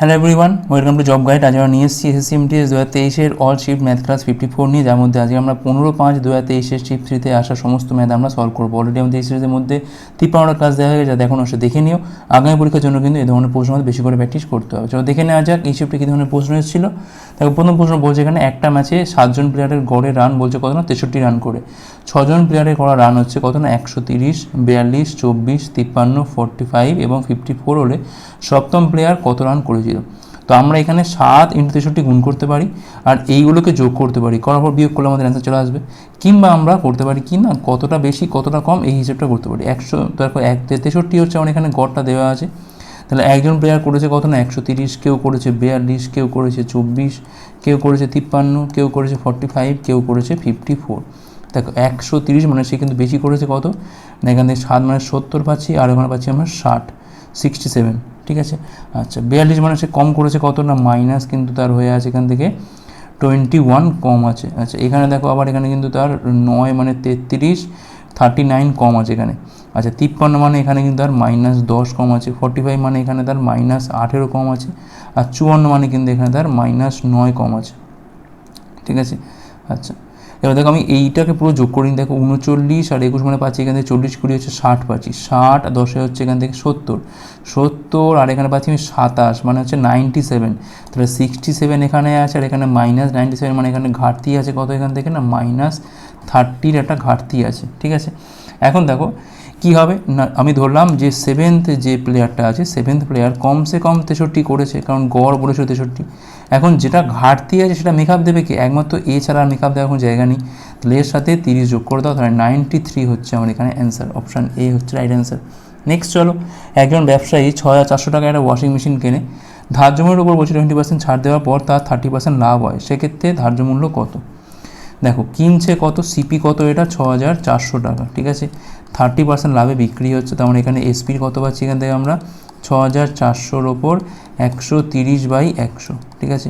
Hello everyone welcome to job guide আজ আমরা নিয়ে এসেছি এসএসসি এমটিএস দু হাজার তেইশের all shift math class fifty four নিয়ে, যার মধ্যে আজকে আমরা পনেরো পাঁচ দু হাজার তেইশের শিফট থ্রিতে আসা সমস্ত ম্যাথ আমরা সলভ করব। অলরেডি আমাদের এই সিরিজের মধ্যে তিপ্পান্নটা ক্লাস দেওয়া হয়ে গেছে, যাতে এখন অবশ্যই দেখে নিও। আগামী পরীক্ষার জন্য কিন্তু এই ধরনের প্রশ্ন আমাদের বেশি করে প্র্যাকটিস করতে হবে। চলো দেখে নেওয়া যাক এই শিফটে কী ধরনের প্রশ্ন এসেছিল। দেখো, প্রথম প্রশ্ন বলছে এখানে, একটা ম্যাচে সাতজন প্লেয়ারের গড়ে রান বলছে কত না? তেষট্টি রান করে। ছজন প্লেয়ারের করা রান হচ্ছে কত না? একশো তিরিশ, বিয়াল্লিশ, চব্বিশ, তিপ্পান্ন ফোরটি ফাইভ এবং ফিফটি ফোর হলে সপ্তম প্লেয়ার কত রান করেছিল তো আমরা এখানে সাত ইন্টু তেষট্টি গুণ করতে পারি, আর এইগুলোকে যোগ করতে পারি। করার পর বিয়োগ করলে আমাদের অ্যান্সার চলে আসবে। কিংবা আমরা করতে পারি কি না, কতটা বেশি, কতটা কম, এই হিসেবটা করতে পারি। একশো, তারপর এক, তেষট্টি হচ্ছে আমার এখানে গড়টা দেওয়া আছে। তাহলে একজন প্লেয়ার করেছে কত না, একশো তিরিশ, কেউ করেছে বিয়াল্লিশ, কেউ করেছে চব্বিশ, কেউ করেছে তিপ্পান্ন, কেউ করেছে ফর্টি ফাইভ কেউ করেছে ফিফটি ফোর দেখো, একশো তিরিশ মানে সে কিন্তু বেশি করেছে কত? না, এখান সাত মানে সত্তর পাচ্ছি, আর ওখানে পাচ্ছি আমরা ষাট সিক্সটি সেভেন ঠিক আছে? আচ্ছা বিয়াল্লিশ মানে সে কম করেছে, কত না মাইনাস কিন্তু তার হয়ে আছে এখান থেকে টোয়েন্টি ওয়ান কম আছে। আচ্ছা এখানে দেখো আবার এখানে কিন্তু তার নয় মানে তেত্রিশ থার্টি নাইন কম আছে এখানে। আচ্ছা তিপ্পান্ন মানে এখানে কিন্তু তার মাইনাস দশ কম আছে ফর্টি ফাইভ মানে এখানে তার মাইনাস আঠেরো কম আছে, আর চুয়ান্ন মানে কিন্তু এখানে তার মাইনাস নয় কম আছে। ঠিক আছে? আচ্ছা এবার দেখো আমি এইটাকে পুরো যোগ করি দেখো উনচল্লিশ আর একুশ মানে পাচ্ছি এখান থেকে চল্লিশ, কুড়ি হচ্ছে ষাট পাচ্ছি। ষাট আর দশে হচ্ছে এখান থেকে সত্তর। সত্তর আর এখানে পাচ্ছি আমি সাতাশ মানে হচ্ছে নাইনটি সেভেন তাহলে সিক্সটি সেভেন এখানে আছে আর এখানে মাইনাস নাইনটি সেভেন মানে এখানে ঘাটতি আছে কত এখান থেকে না? মাইনাস থার্টির একটা ঘাটতি আছে, ঠিক আছে? এখন দেখো কী হবে? না, আমি ধরলাম যে সেভেন্থ যে প্লেয়ারটা আছে সেভেন্থ প্লেয়ার কমসে কম তেষট্টি করেছে, কারণ গড় বলেছিল তেষট্টি। এখন যেটা ঘাটতি আছে সেটা মেকআপ দেবে কি? একমাত্র এ ছাড়া আর মেকআপ দেওয়ার কোনো জায়গা নেই। তাহলে এর সাথে তিরিশ যোগ করে দাও, তাহলে নাইনটি থ্রি হচ্ছে আমার এখানে অ্যান্সার অপশান এ হচ্ছে রাইট অ্যান্সার নেক্সট চলো, একজন ব্যবসায়ী ছ হাজার চারশো টাকা একটা ওয়াশিং মেশিন কেনে। ধার্য মূল্যের উপর বলছে টোয়েন্টি পার্সেন্ট ছাড় দেওয়ার পর তার থার্টি পার্সেন্ট লাভ হয়। সেক্ষেত্রে ধার্য মূল্য কত? দেখো, কিনছে কত সিপি কত এটা? ছ হাজার চারশো টাকা, ঠিক আছে? থার্টি পার্সেন্ট লাভে বিক্রি হচ্ছে। তেমন এখানে এসপির কত পাচ্ছি এখান থেকে আমরা? ছ হাজার চারশোর ওপর একশো তিরিশ বাই একশো, ঠিক আছে?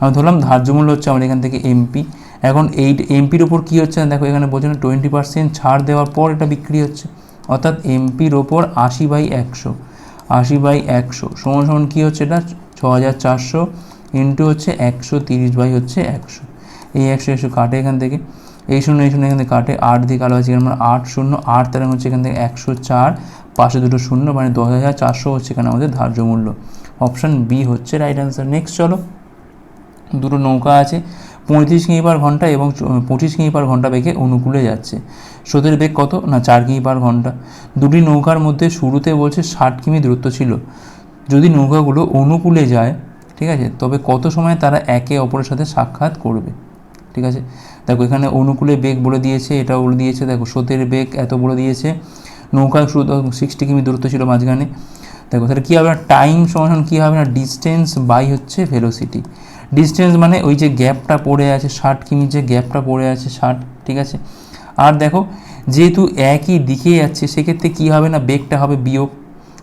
আমি ধরলাম ধার্য মূল্য হচ্ছে আমার এখান থেকে এমপি এখন এই এমপির ওপর কী হচ্ছে দেখো এখানে বলছে না টোয়েন্টি পার্সেন্ট ছাড় দেওয়ার পর এটা বিক্রি হচ্ছে। অর্থাৎ এমপির ওপর আশি বাই একশো, আশি বাই একশো সমান সমান কী হচ্ছে এটা? ছ হাজার চারশো ইন্টু হচ্ছে একশো তিরিশ বাই হচ্ছে একশো। এই একশো একশো কাটে এখান থেকে। এই শূন্য এই শূন্য এখান থেকে কাটে, আট দিয়ে কালো আছে এখানে আট শূন্য, আট তারা হচ্ছে এখান থেকে একশো চার, পাশে দুটো শূন্য মানে দশ হাজার চারশো হচ্ছে এখানে আমাদের ধার্য মূল্য। অপশান বি হচ্ছে রাইট অ্যান্সার নেক্সট চলো। দুটো নৌকা আছে। পঁয়ত্রিশ কিমি পার ঘণ্টা এবং পঁচিশ কিমি পার ঘণ্টা বেগে অনুকূলে যাচ্ছে। স্রোতের বেগ কত? না, চার কিমি পার ঘণ্টা। দুটি নৌকার মধ্যে শুরুতে বলছে ষাট কিমি দূরত্ব ছিল। যদি নৌকাগুলো অনুকূলে যায়, ঠিক আছে, তবে কত সময় তারা একে অপরের সাথে সাক্ষাৎ করবে? ঠিক আছে? দেখো, এখানে অনুকূলে বেগ বলে দিয়েছে এটা বলে দিয়েছে, দেখো, স্রোতের বেগ এত বলে দিয়েছে। নৌকা শুরু সিক্সটি কিমি দূরত্ব ছিল মাঝখানে। দেখো, তাহলে কী হবে না? টাইম সমান কী হবে না? ডিস্টেন্স বাই হচ্ছে ভেলোসিটি ডিস্টেন্স মানে ওই যে গ্যাপটা পড়ে আছে, ষাট কিমি যে গ্যাপটা পড়ে আছে, ষাট, ঠিক আছে? আর দেখো, যেহেতু একই দিকে যাচ্ছে, সেক্ষেত্রে কী হবে না? বেগটা হবে বিয়োগ।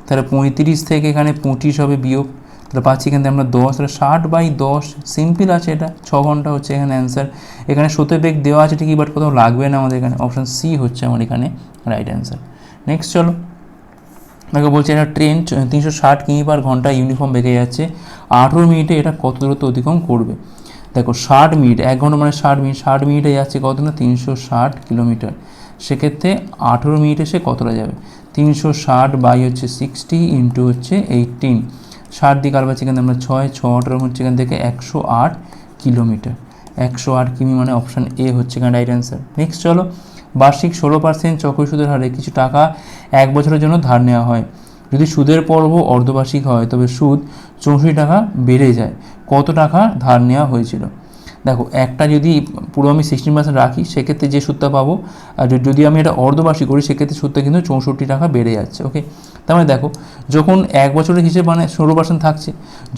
তাহলে পঁয়ত্রিশ থেকে এখানে পঁচিশ হবে বিয়োগ। তাহলে পাচ্ছি এখান থেকে আমরা দশ, তাহলে ষাট বাই দশ, সিম্পল আছে এটা, ছ ঘণ্টা হচ্ছে এখানে অ্যান্সার এখানে সতে বেগ দেওয়া আছে ঠিকই বাট কোথাও লাগবে না আমাদের এখানে অপশান সি হচ্ছে আমার এখানে রাইট অ্যান্সার নেক্সট চলো, দেখো বলছে এটা ট্রেন তিনশো ষাট কিমি পার ঘণ্টা ইউনিফর্ম বেগে যাচ্ছে। আঠেরো মিনিটে এটা কত দূরত্ব অতিক্রম করবে? দেখো ষাট মিনিট, এক ঘণ্টা মানে ষাট মিনিট, ষাট মিনিটে যাচ্ছে কত না? তিনশো ষাট কিলোমিটার। সেক্ষেত্রে আঠেরো মিনিটে সে কতটা যাবে? তিনশো ষাট বাই হচ্ছে সিক্সটি ইন্টু হচ্ছে এইটিন ষাট দিকে কারবার থেকে আমরা ছয়, ছ আঠারো হচ্ছে এখান থেকে একশো আট কিলোমিটার। একশো আট কিমি মানে অপশান এ হচ্ছে এখানে রাইট অ্যান্সার নেক্সট চলো, বার্ষিক ষোলো পার্সেন্ট চক্র সুদের হারে কিছু টাকা এক বছরের জন্য ধার নেওয়া হয়। যদি সুদের পর্ব অর্ধবার্ষিক হয়, তবে সুদ চৌষট্টি টাকা বেড়ে যায়। কত টাকা ধার নেওয়া হয়েছিল? দেখো, একটা যদি পুরো আমি সিক্সটিন পার্সেন্ট রাখি, সেক্ষেত্রে যে সুদটা পাবো, আর যদি আমি এটা অর্ধবার্ষিক করি, সেক্ষেত্রে সুদটা কিন্তু চৌষট্টি টাকা বেড়ে যাচ্ছে ওকে তার মানে দেখো, যখন এক বছরের হিসেবে মানে ষোলো পার্সেন্ট থাকছে,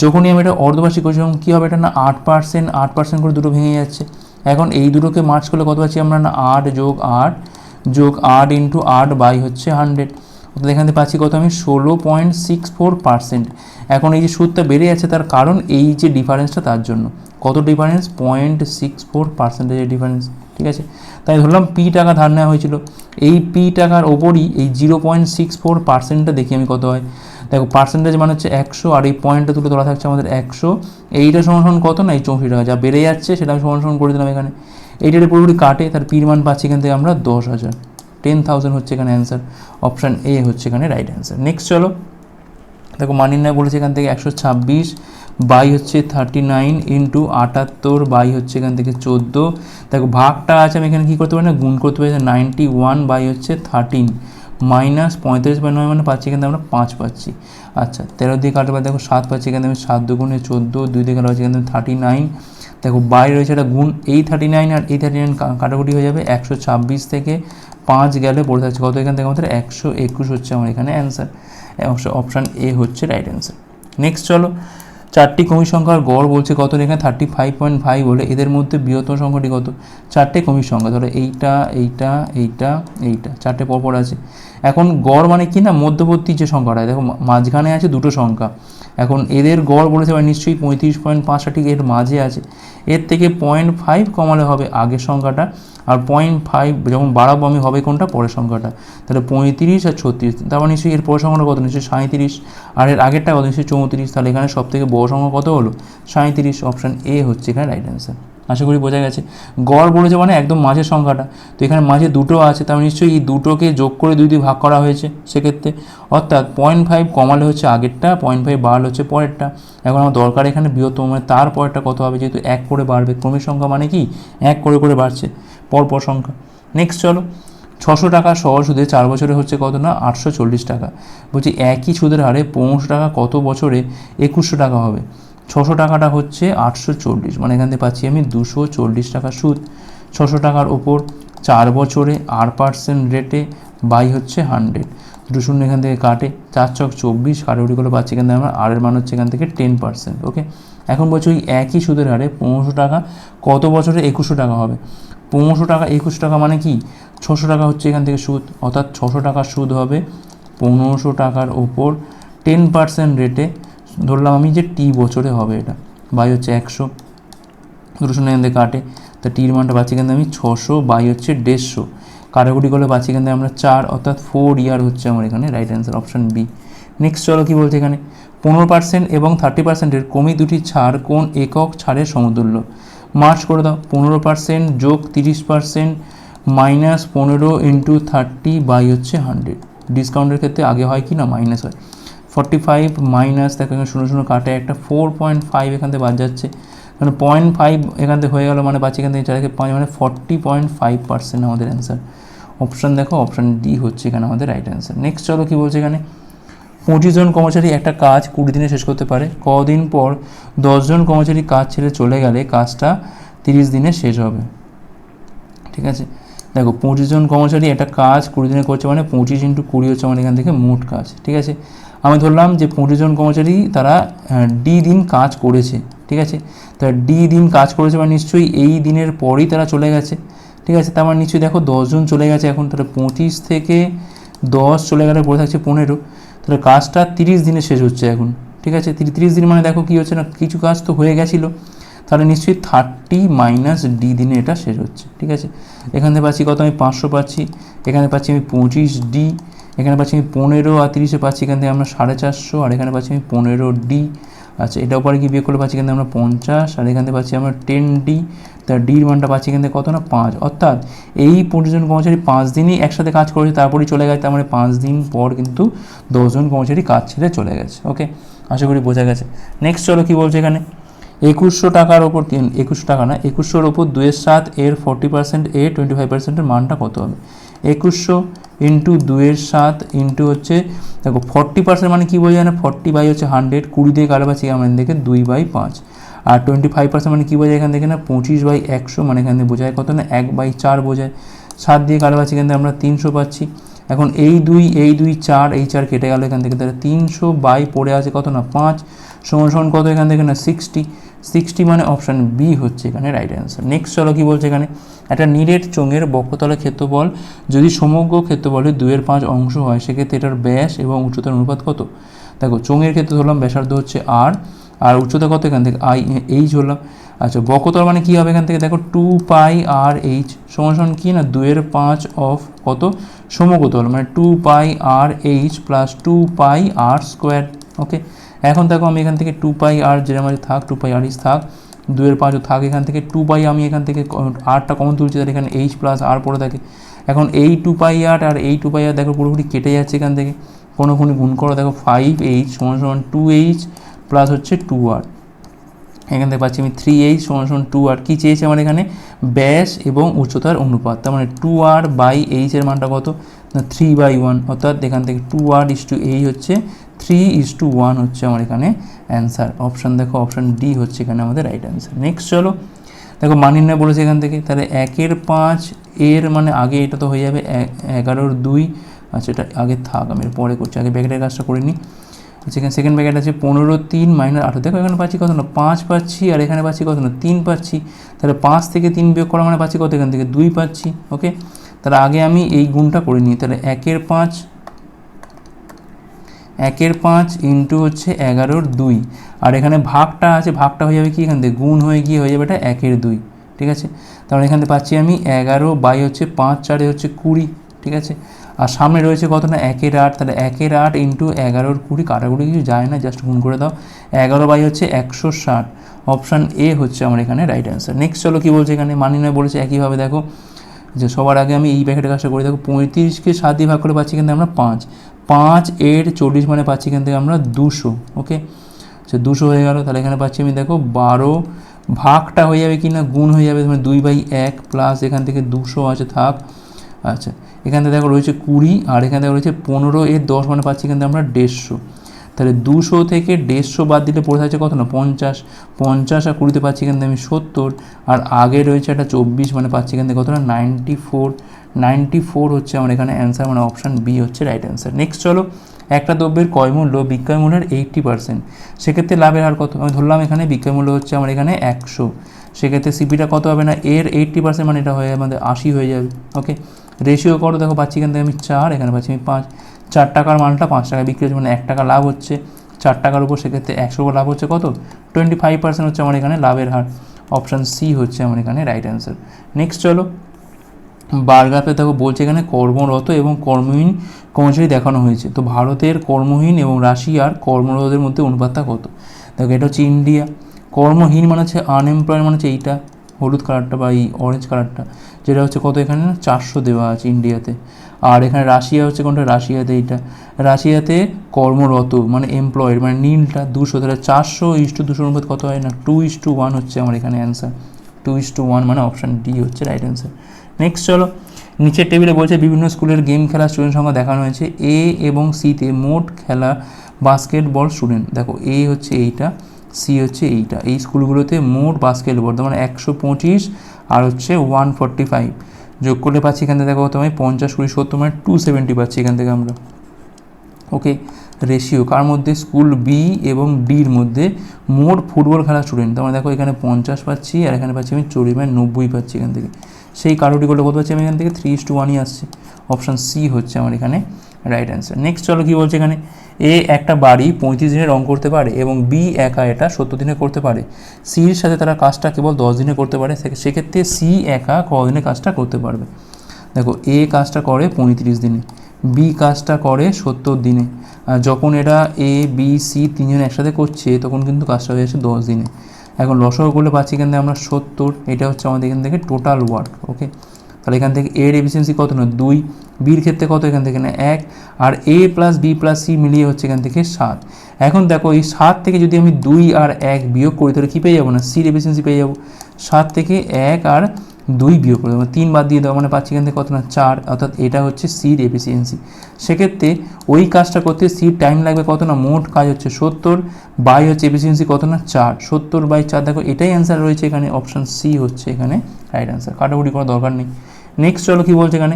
যখনই আমি এটা অর্ধবার্ষিক করছি, তখন কী হবে এটা না আট পার্সেন্ট আট পার্সেন্ট করে দুটো ভেঙে যাচ্ছে। এখন এই দুটোকে মার্চ করলে কত পাচ্ছি আমরা না আট যোগ আট যোগ আট ইন্টু আট বাই হচ্ছে হান্ড্রেড অর্থাৎ এখান থেকে পাচ্ছি কত আমি? ষোলো পয়েন্ট সিক্স ফোর পার্সেন্ট এখন এই যে সুদটা বেড়ে যাচ্ছে, তার কারণ এই যে ডিফারেন্সটা তার জন্য। কত ডিফারেন্স পয়েন্ট সিক্স ফোর পার্সেন্টেজের ডিফারেন্স ঠিক আছে? তাই ধরলাম পি টাকা ধার নেওয়া হয়েছিল। এই পি টাকার ওপরই এই জিরো পয়েন্ট সিক্স ফোর পার্সেন্টটা দেখি আমি কত হয়। দেখো পার্সেন্টেজ মানে হচ্ছে একশো আর এই পয়েন্টটা তুলে ধরা থাকছে আমাদের একশো। এইটা সমান কত না? এই চৌষট্টি টাকা। যা বেড়ে যাচ্ছে সেটা আমি সমান করে দিলাম এখানে। এইটার পুরোপুরি কাটে, তার পির মান পাচ্ছি এখান থেকে আমরা দশ হাজার। টেন থাউজেন্ড হচ্ছে এখানে অ্যান্সার অপশান এ হচ্ছে এখানে রাইট অ্যান্সার নেক্সট চলো। দেখো মানির না বলেছে এখান থেকে একশো ছাব্বিশ। বাই হচ্ছে থার্টি নাইন ইন্টু আটাত্তর, বাই হচ্ছে এখান থেকে চোদ্দ। দেখো ভাগটা আছে, আমি এখানে কী করতে পারি না? গুণ করতে পারি নাইনটি ওয়ান বাই হচ্ছে থার্টিন মাইনাস পঁয়ত্রিশ বাই নয় মানে পাচ্ছি এখানে আমরা পাঁচ পাচ্ছি। আচ্ছা তেরো দিয়ে কাটবে দেখো সাত পাচ্ছি এখানে আমি সাত দুগুণে চোদ্দ, দুই দিয়ে কাটা এখানে থার্টি নাইন দেখো বাইরে রয়েছে একটা গুণ, এই থার্টি নাইন আর এই থার্টি নাইন কাটাকুটি হয়ে যাবে একশো ছাব্বিশ থেকে পাঁচ গেলে পড়ে থাকছে কত এখান থেকে? আমাদের একশো একুশ হচ্ছে আমার এখানে অ্যান্সার অপশান এ হচ্ছে রাইট অ্যান্সার নেক্সট চলো চারটি কমি সংখ্যার গড় বলছে কত? এখানে থার্টি ফাইভ পয়েন্ট ফাইভ বলে। এদের মধ্যে বৃহত্তম সংখ্যাটি কত? চারটে কমি সংখ্যা। ধরো এইটা এইটা এইটা এইটা, চারটে পরপর আছে। এখন গড় মানে কি না? মধ্যবর্তী যে সংখ্যাটা দেখো মাঝখানে আছে দুটো সংখ্যা। এখন এদের গড় বলেছে মানে নিশ্চয়ই পঁয়ত্রিশ পয়েন্ট পাঁচটা ঠিক এর মাঝে আছে। এর থেকে পয়েন্ট ফাইভ কমালে হবে আগের সংখ্যাটা, আর পয়েন্ট ফাইভ যখন বাড়াবো আমি হবে কোনটা? পরের সংখ্যাটা। তাহলে পঁয়ত্রিশ আর ছত্রিশ তারপর নিশ্চয়ই এর পরের সংখ্যাটা কত? নিশ্চয়ই সাঁত্রিশ আর এর আগেরটা কত? নিশ্চয়ই চৌত্রিশ। তাহলে এখানে সব থেকে বড় সংখ্যা কত হলো? সাঁত্রিশ অপশান এ হচ্ছে এখানে রাইট অ্যান্সার আশা করি বোঝা গেছে। গড় বলেছে মানে একদম মাঝের সংখ্যাটা। তো এখানে মাঝে দুটো আছে, তার মানে নিশ্চয়ই এই দুটোকে যোগ করে দুই ভাগ করা হয়েছে সেক্ষেত্রে। অর্থাৎ পয়েন্ট ফাইভ কমালে হচ্ছে আগেরটা পয়েন্ট ফাইভ বাড়লে হচ্ছে পরেরটা। এখন আমার দরকার এখানে বৃহত্তম মানে তার পরেরটা কত হবে? যেহেতু এক করে বাড়বে ক্রমিক সংখ্যা মানে কি? এক করে করে বাড়ছে, পরপর সংখ্যা। নেক্সট চলো, ছশো টাকা সহজ সুদে চার বছরে হচ্ছে কত না? আটশো চল্লিশ টাকা। বলছি একই সুদের হারে পনেরোশো টাকা কত বছরে একুশশো টাকা হবে? ছশো টাকাটা হচ্ছে আটশো চল্লিশ। মানে এখান থেকে পাচ্ছি আমি দুশো চল্লিশ টাকা সুদ। ছশো টাকার ওপর চার বছরে আর পার্সেন্ট রেটে বাই হচ্ছে হান্ড্রেড। দুটো এখান থেকে কাটে, চার চক চব্বিশ কাটাকুটি করে পাচ্ছি এখান থেকে আমরা আরের মান হচ্ছে এখান থেকে টেন পার্সেন্ট, ওকে? এখন বলছি ওই একই সুদের হারে পনেরোশো টাকা, কত বছরে একুশশো টাকা হবে? পনেরোশো টাকা একুশ টাকা মানে কি? ছশো টাকা হচ্ছে এখান থেকে সুদ, অর্থাৎ ছশো টাকার সুদ হবে পনেরোশো টাকার ওপর টেন পার্সেন্ট রেটে ধরলাম আমি যে টি বছরে হবে এটা। বাই হচ্ছে একশো। দুটো শূন্য কাটে। তা টির মানটা পাচ্ছি কিন্তু আমি ছশো, বাই হচ্ছে দেড়শো। কাটাকুটি করলে পাচ্ছি কিন্তু আমরা চার, অর্থাৎ ফোর ইয়ার হচ্ছে আমার এখানে right answer option B next চলো কী বলছে এখানে? পনেরো পার্সেন্ট এবং থার্টি পার্সেন্টের কমি দুটি ছাড় কোন একক ছাড়ের সমতুল্য? মার্চ করে দাও। পনেরো পার্সেন্ট যোগ তিরিশ পার্সেন্ট মাইনাস পনেরো ইন্টু থার্টি বাই হচ্ছে হান্ড্রেড ডিসকাউন্টের ক্ষেত্রে আগে হয় কি না? মাইনাস হয়। ফর্টি ফাইভ মাইনাস দেখো এখানে শূন্য শূন্য কাটে, একটা ফোর পয়েন্ট ফাইভ এখান থেকে বাদ যাচ্ছে। মানে পয়েন্ট ফাইভ এখান থেকে হয়ে গেল মানে পাচ্ছি এখান থেকে চার থেকে পাঁচ মানে ফর্টি পয়েন্ট ফাইভ পার্সেন্ট আমাদের অ্যান্সার অপশান দেখো অপশান ডি হচ্ছে এখানে আমাদের রাইট অ্যান্সার নেক্সট চলো কী বলছে এখানে? পঁচিশ জন কর্মচারী একটা কাজ কুড়ি দিনে শেষ করতে পারে। কদিন পর দশজন কর্মচারী কাজ ছেড়ে চলে গেলে কাজটা তিরিশ দিনে শেষ হবে। ঠিক আছে? দেখো, পঁচিশ জন কর্মচারী একটা কাজ কুড়ি দিনে করছে মানে পঁচিশ ইন্টু কুড়ি হচ্ছে আমার এখান থেকে মোট কাজ। ঠিক আছে? আমি ধরলাম যে পঁচিশ জন কর্মচারী তারা ডি দিন কাজ করেছে, ঠিক আছে? তারা ডি দিন কাজ করেছে মানে নিশ্চয়ই এই দিনের পরেই তারা চলে গেছে, ঠিক আছে? তার মানে নিশ্চয়ই দেখো দশজন চলে গেছে এখন, তাহলে পঁচিশ থেকে দশ চলে গেলে পড়ে থাকছে পনেরো, তাহলে কাজটা তিরিশ দিনে শেষ হচ্ছে এখন, ঠিক আছে? তিরি- তিরিশ দিন মানে দেখো কী হচ্ছে না, কিছু কাজ তো হয়ে গেছিল, তাহলে নিশ্চয়ই থার্টি মাইনাস ডি দিনে এটা শেষ হচ্ছে, ঠিক আছে? এখান থেকে পাচ্ছি কত আমি পাঁচশো পাচ্ছি, এখানে পাচ্ছি আমি পঁচিশ ডি এখানে পাচ্ছি আমি পনেরো আর তিরিশে পাচ্ছি এখান থেকে আমরা সাড়ে চারশো, আর এখানে পাচ্ছি আমি পনেরো ডি। আচ্ছা এটা উপরে কি বিয়ে করলে পাচ্ছি থেকে আমরা পঞ্চাশ, আর এখান থেকে পাচ্ছি আমরা টেন ডি। তার ডির মানটা পাচ্ছি থেকে কত না? পাঁচ। অর্থাৎ এই পঁচিশ জন কর্মচারী পাঁচ দিনই একসাথে কাজ করেছে, তারপরেই চলে গেছে, তার মানে পাঁচ দিন পর কিন্তু দশজন কর্মচারী কাজ ছেড়ে চলে গেছে ওকে আশা করি বোঝা গেছে। নেক্সট চলো কী বলছে এখানে? একুশশো টাকার ওপর একুশশো টাকা না, একুশশোর ওপর দুয়ের সাত, এর ফর্টি পার্সেন্ট এ টোয়েন্টি ফাইভ পার্সেন্টের মানটা কত হবে? একুশশো ইন্টু দুয়ের সাত ইন্টু হচ্ছে, দেখো ফর্টি পার্সেন্ট মানে কী বোঝায় না? ফর্টি বাই হচ্ছে হান্ড্রেড কুড়ি দিয়ে কাটা পাচ্ছি আমরা দেখে দুই বাই পাঁচ। আর টোয়েন্টি ফাইভ পার্সেন্ট মানে কী বোঝায় এখান থেকে না? পঁচিশ বাই একশো মানে এখান থেকে বোঝায় কত না? এক বাই চার বোঝায়। সাত দিয়ে কাটা পাচ্ছি এখান থেকে আমরা তিনশো পাচ্ছি। এখন এই দুই এই দুই চার, এই চার কেটে গেল এখান থেকে। তাহলে তিনশো বাই পড়ে আছে কত না? পাঁচ। সমান সমান কত এখান থেকে না? সিক্সটি সিক্সটি মানে অপশান বি হচ্ছে এখানে রাইট অ্যান্সার নেক্সট চলো কি বলছে এখানে? একটা নিরেট চোঙের বক্ষতলের ক্ষেত্রফল যদি সমগ্র ক্ষেত্রফলের দুয়ের পাঁচ অংশ হয়, সেক্ষেত্রে এটার ব্যাস এবং উচ্চতার অনুপাত কত? দেখো, চোঙের ক্ষেত্রে ধরলাম ব্যাসার্ধ হচ্ছে আর আর উচ্চতা কত এখান থেকে? আই এইচ হলাম। আচ্ছা বক্ষতল মানে কী হবে এখান থেকে? দেখো টু পাই আর এইচ সমান সমান কী না? দুয়ের পাঁচ অফ কত? সমকতল মানে two pi R H plus two pi R square okay এখন দেখো আমি এখান থেকে টু পাই আর যেরকম আছে থাক টু পাই আর ইস থাক দুয়ের পাঁচও থাক, এখান থেকে টু পাই আমি এখান থেকে আরটা কমন তুলছি, তাহলে এখানে এইচ প্লাস আর পড়ে থাকে। এখন এই টু পাই আর আর এই টু পাই আর দেখো পুরোপুরি কেটে যাচ্ছে এখান থেকে। কোনো কোনো গুণ করো, দেখো ফাইভ এইচ সমান সমান টু এইচ প্লাস হচ্ছে টু আর এখান থেকে পাচ্ছি আমি থ্রি এইচ সমান সমান টু আর কী চেয়েছে আমার এখানে? ব্যাস এবং উচ্চতার অনুপাত। তার মানে টু আর বাই এইচ এর মানটা কত? না থ্রি বাই ওয়ান অর্থাৎ এখান থেকে টু আর ইস টু এই হচ্ছে থ্রি ইস টু ওয়ান হচ্ছে আমার এখানে অ্যান্সার অপশান দেখো অপশান ডি হচ্ছে এখানে আমাদের রাইট অ্যান্সার নেক্সট চলো, দেখো মান নির্ণয় বলেছে এখান থেকে। তাহলে একের পাঁচ, এর মানে আগে এটা তো হয়ে যাবে এগারোর দুই। আচ্ছা এটা আগে থাক, আমি পরে করছি। আগে ব্যাকেটের কাজটা করে নিই। আচ্ছা এখানে সেকেন্ড ব্যাকেট আছে পনেরো, তিন মাইনাস আঠারো। দেখো, এখানে পাচ্ছি কত না? পাঁচ পাচ্ছি, আর এখানে পাচ্ছি কত না? তিন পাচ্ছি। তাহলে পাঁচ থেকে তিন বিয়োগ করা মানে পাচ্ছি কত এখান থেকে? দুই পাচ্ছি ওকে তাহলে আগে আমি এই গুণটা করে নিই। তাহলে একের পাঁচ একের পাঁচ ইন্টু হচ্ছে এগারোর দুই। আর এখানে ভাগটা আছে, ভাগটা হয়ে যাবে কি এখান থেকে? গুণ হয়ে গিয়ে হয়ে যাবে এটা একের দুই, ঠিক আছে? তাহলে এখান থেকে পাচ্ছি আমি এগারো বাই হচ্ছে পাঁচ, চারে হচ্ছে কুড়ি, ঠিক আছে? আর সামনে রয়েছে কত না একের আট। তাহলে একের আট ইন্টু এগারোর কুড়ি, কাটাকুটি কিছু যায় না জাস্ট গুণ করে দাও। এগারো বাই হচ্ছে একশো ষাট। অপশান এ হচ্ছে আমার এখানে রাইট অ্যান্সার নেক্সট চলো কী বলছে এখানে? মানি নয় বলেছে একইভাবে, দেখো। যে সবার আগে আমি এই প্যাকেটের কাজটা করি দেখো। পঁয়ত্রিশকে সাত দিয়ে ভাগ করে পাচ্ছি কিন্তু আমরা পাঁচ। পাঁচ, এর চল্লিশ মানে পাচ্ছি এখান থেকে আমরা দুশো ওকে আচ্ছা দুশো হয়ে গেল, তাহলে এখানে পাচ্ছি আমি দেখো বারো ভাগটা হয়ে যাবে কি না গুণ হয়ে যাবে মানে দুই বাই এক প্লাস এখান থেকে দুশো আছে, থাক আচ্ছা এখান থেকে দেখো রয়েছে কুড়ি, আর এখানে দেখো রয়েছে পনেরো, এর দশ মানে পাচ্ছি এখান থেকে আমরা দেড়শো। তাহলে দুশো থেকে দেড়শো বাদ দিলে পড়ে থাকছে কত না, পঞ্চাশ পঞ্চাশ আর কুড়িতে পাচ্ছি এখান থেকে আমি সত্তর, আর আগে রয়েছে একটা চব্বিশ মানে পাচ্ছি এখান থেকে কত না নাইনটি ফোর নাইনটি ফোর হচ্ছে আমার এখানে অ্যান্সার মানে অপশান বি হচ্ছে রাইট অ্যান্সার নেক্সট চলো, একটা দ্রব্যের ক্রয় মূল্য বিক্রয় মূল্যের এইট্টি পার্সেন্ট সেক্ষেত্রে লাভের হার কত? আমি ধরলাম এখানে বিক্রয় মূল্য হচ্ছে আমার এখানে একশো। সেক্ষেত্রে সিপিটা কত হবে না? এর এইটটি পার্সেন্ট মানে এটা হয়ে যাবে আমাদের আশি হয়ে যাবে। ওকে রেশিও করো, দেখো পাচ্ছি এখান থেকে আমি চার, এখানে পাচ্ছি আমি পাঁচ। চার টাকার মালটা পাঁচ টাকা বিক্রি হচ্ছে মানে এক টাকা লাভ হচ্ছে। চার টাকার উপর সেক্ষেত্রে একশো লাভ হচ্ছে কত? টোয়েন্টি ফাইভ পার্সেন্ট হচ্ছে আমার এখানে লাভের হার। অপশান সি হচ্ছে আমার এখানে রাইট অ্যান্সার নেক্সট চলো বারগ্রাফে দেখো বলছে এখানে কর্মরত এবং কর্মহীন কর্মচারী দেখানো হয়েছে। তো ভারতের কর্মহীন এবং রাশিয়ার কর্মরতদের মধ্যে অনুপাতটা কত? দেখো এটা হচ্ছে ইন্ডিয়া। কর্মহীন মানে হচ্ছে আনএমপ্লয়েড মানে হচ্ছে এইটা, হলুদ কালারটা বা এই অরেঞ্জ কালারটা যেটা হচ্ছে কত এখানে? চারশো দেওয়া আছে ইন্ডিয়াতে। আর এখানে রাশিয়া হচ্ছে কোনটা? রাশিয়াতে এইটা। রাশিয়াতে কর্মরত মানে এমপ্লয়েড মানে নীলটা দুশো। তাহলে চারশো ইস টু দুশোর অনুপাত কত হয় না? টু ইস টু ওয়ান হচ্ছে আমার এখানে answer two is two one মানে অপশান ডি হচ্ছে রাইট অ্যান্সার নেক্সট চলো, নিচের টেবিলে বলছে বিভিন্ন স্কুলের গেম খেলা স্টুডেন্ট সংখ্যা দেখানো হয়েছে। এ এবং সিতে মোট খেলা বাস্কেটবল স্টুডেন্ট দেখো এ হচ্ছে এইটা সি হচ্ছে এইটা। এই স্কুলগুলোতে মোট বাস্কেটবল মানে একশো পঁচিশ আর হচ্ছে ওয়ান ফর্টি ফাইভ যোগ করলে পাচ্ছি এখান থেকে দেখো তোমায় পঞ্চাশ কুড়ি সত্তর মানে টু সেভেন্টি পাচ্ছি এখান থেকে আমরা। ওকে রেশিও কার মধ্যে? স্কুল বি এবং ডির মধ্যে মোট ফুটবল খেলা স্টুডেন্ট তার মানে দেখো, এখানে পঞ্চাশ পাচ্ছি আর এখানে পাচ্ছি আমি চল্লিশ মানে নব্বই পাচ্ছি এখান থেকে। সেই কারোটি করলে কত পাচ্ছি আমি এখান থেকে থ্রি ইস টু ওয়ানই আসছে। অপশান সি হচ্ছে আমার এখানে রাইট অ্যান্সার নেক্সট চলো কী বলছে এখানে? এ একটা বাড়ি পঁয়ত্রিশ দিনে রং করতে পারে এবং বি একা এটা সত্তর দিনে করতে পারে। সির সাথে তারা কাজটা কেবল দশ দিনে করতে পারে সেক্ষেত্রে সি একা কদিনে কাজটা করতে পারবে। দেখো এ কাজটা করে পঁয়ত্রিশ দিনে বি কাজটা করে সত্তর দিনে। আর যখন এরা এ বি সি তিনজন একসাথে করছে, তখন কিন্তু কাজটা হয়ে যাচ্ছে দশ দিনে। এখন লসও করলে পাচ্ছি এখান থেকে আমরা সত্তর, এটা হচ্ছে আমাদের এখান থেকে টোটাল ওয়ার্ক ওকে তাহলে এখান থেকে এর এফিসিয়েন্সি কত নয় দুই। বির ক্ষেত্রে কত এখান থেকে না? এক। আর A plus B plus C মিলিয়ে হচ্ছে এখান থেকে সাত। এখন দেখো, এই সাত থেকে যদি আমি দুই আর এক বিয়োগ করি, তাহলে কী পেয়ে যাব না? সির এফিসিয়েন্সি পেয়ে যাব। সাত থেকে এক আর দুই বিয়োগ করে দেবো তিন বাদ দিয়ে দেওয়া মানে পাচ্ছি এখান থেকে কত না, চার, অর্থাৎ এটা হচ্ছে সির এফিসিয়েন্সি সেক্ষেত্রে ওই কাজটা করতে সির টাইম লাগবে কত না, মোট কাজ হচ্ছে সত্তর বাই হচ্ছে এফিসিয়েন্সি কত না, চার। সত্তর বাই চার, দেখো এটাই অ্যান্সার রয়েছে এখানে অপশান সি হচ্ছে এখানে রাইট অ্যান্সার কাটাকুটি করার দরকার নেই। নেক্সট চলো কী বলছে এখানে?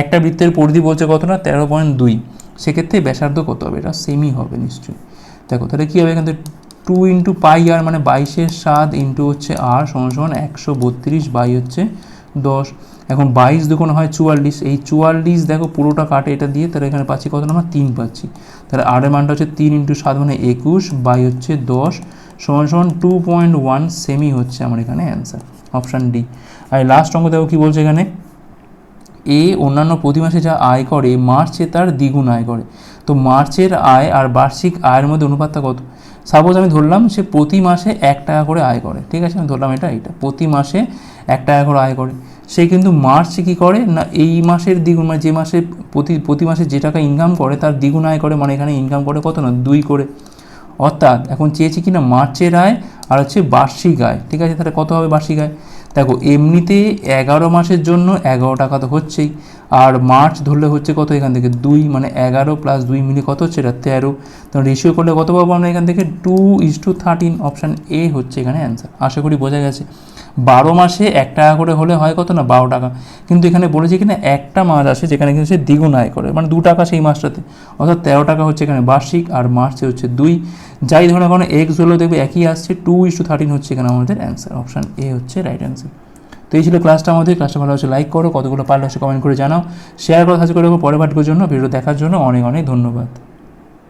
একটা বৃত্তের পরিধি বলছে কত না, তেরো পয়েন্ট দুই। সেক্ষেত্রে ব্যাসার্ধ কত হবে? এটা সেমই হবে নিশ্চয়ই। দেখো তাহলে কী হবে এখান থেকে? টু ইন্টু পাই আর মানে বাইশের সাত ইন্টু হচ্ছে আর সমান সমান একশো বত্রিশ বাই হচ্ছে দশ। এখন বাইশ দুগুণ হয় চুয়াল্লিশ, এই চুয়াল্লিশ দেখো পুরোটা কাটে এটা দিয়ে, তাহলে এখানে পাচ্ছি কত আমরা তিন পাচ্ছি। তাহলে আরের মানটা হচ্ছে তিন ইন্টু সাত মানে একুশ বাই হচ্ছে দশ, সমান সমান টু পয়েন্ট ওয়ান সেমি হচ্ছে আমার এখানে অ্যান্সার অপশান ডি আর লাস্ট অঙ্ক দেখো কী বলছে এখানে? এ অন্যান্য প্রতি মাসে যা আয় করে, মার্চে তার দ্বিগুণ আয় করে। তো মার্চের আয় আর বার্ষিক আয়ের মধ্যে অনুপাতটা কত? সাপোজ আমি ধরলাম সে প্রতি মাসে এক টাকা করে আয় করে, ঠিক আছে? আমি ধরলাম এটা এটা প্রতি মাসে এক টাকা করে আয় করে। সে কিন্তু মার্চে কী করে? না, এই মাসের দ্বিগুণ মানে যে মাসে প্রতি প্রতি মাসে যে টাকা ইনকাম করে, তার দ্বিগুণ আয় করে মানে এখানে ইনকাম করে কত না? দুই করে। অর্থাৎ এখন চেয়েছি কি না মার্চের আয় আর হচ্ছে বার্ষিক আয়, ঠিক আছে? তাহলে কত হবে বার্ষিক আয়? দেখো, এমনিতে এগারো মাসের জন্য এগারো টাকা তো হচ্ছেই। আর মার্চ ধরলে হচ্ছে কত এখান থেকে? দুই মানে এগারো প্লাস দুই মিলে কত হচ্ছে? এটা তেরো। তো রেশিও করলে কত পাবো আমরা এখান থেকে? Two is two thirteen option A হচ্ছে এখানে অ্যান্সার আশা করি বোঝা গেছে। বারো মাসে এক টাকা করে হলে হয় কত না? বারো টাকা। কিন্তু এখানে বলেছে কিনা, একটা মাস আসে যেখানে কিন্তু সে দ্বিগুণ আয় করে। মানে দু টাকা সেই মাসটাতে। অর্থাৎ তেরো টাকা হচ্ছে এখানে বার্ষিক আর মার্চে হচ্ছে দুই। যাই ধরো কোনো এক্স হলেও দেখবে একই আসছে টু ইস টু থার্টিন হচ্ছে এখানে আমাদের অ্যান্সার অপশান এ হচ্ছে রাইট অ্যান্সার তো এই ছিল ক্লাসটা আমাদের। ক্লাসটা ভালো হচ্ছে লাইক করো, কতগুলো পারলে হচ্ছে কমেন্ট করে জানাও। শেয়ার করো, সাহায্য করে পরে পাঠকের জন্য। ভিডিও দেখার জন্য অনেক অনেক ধন্যবাদ।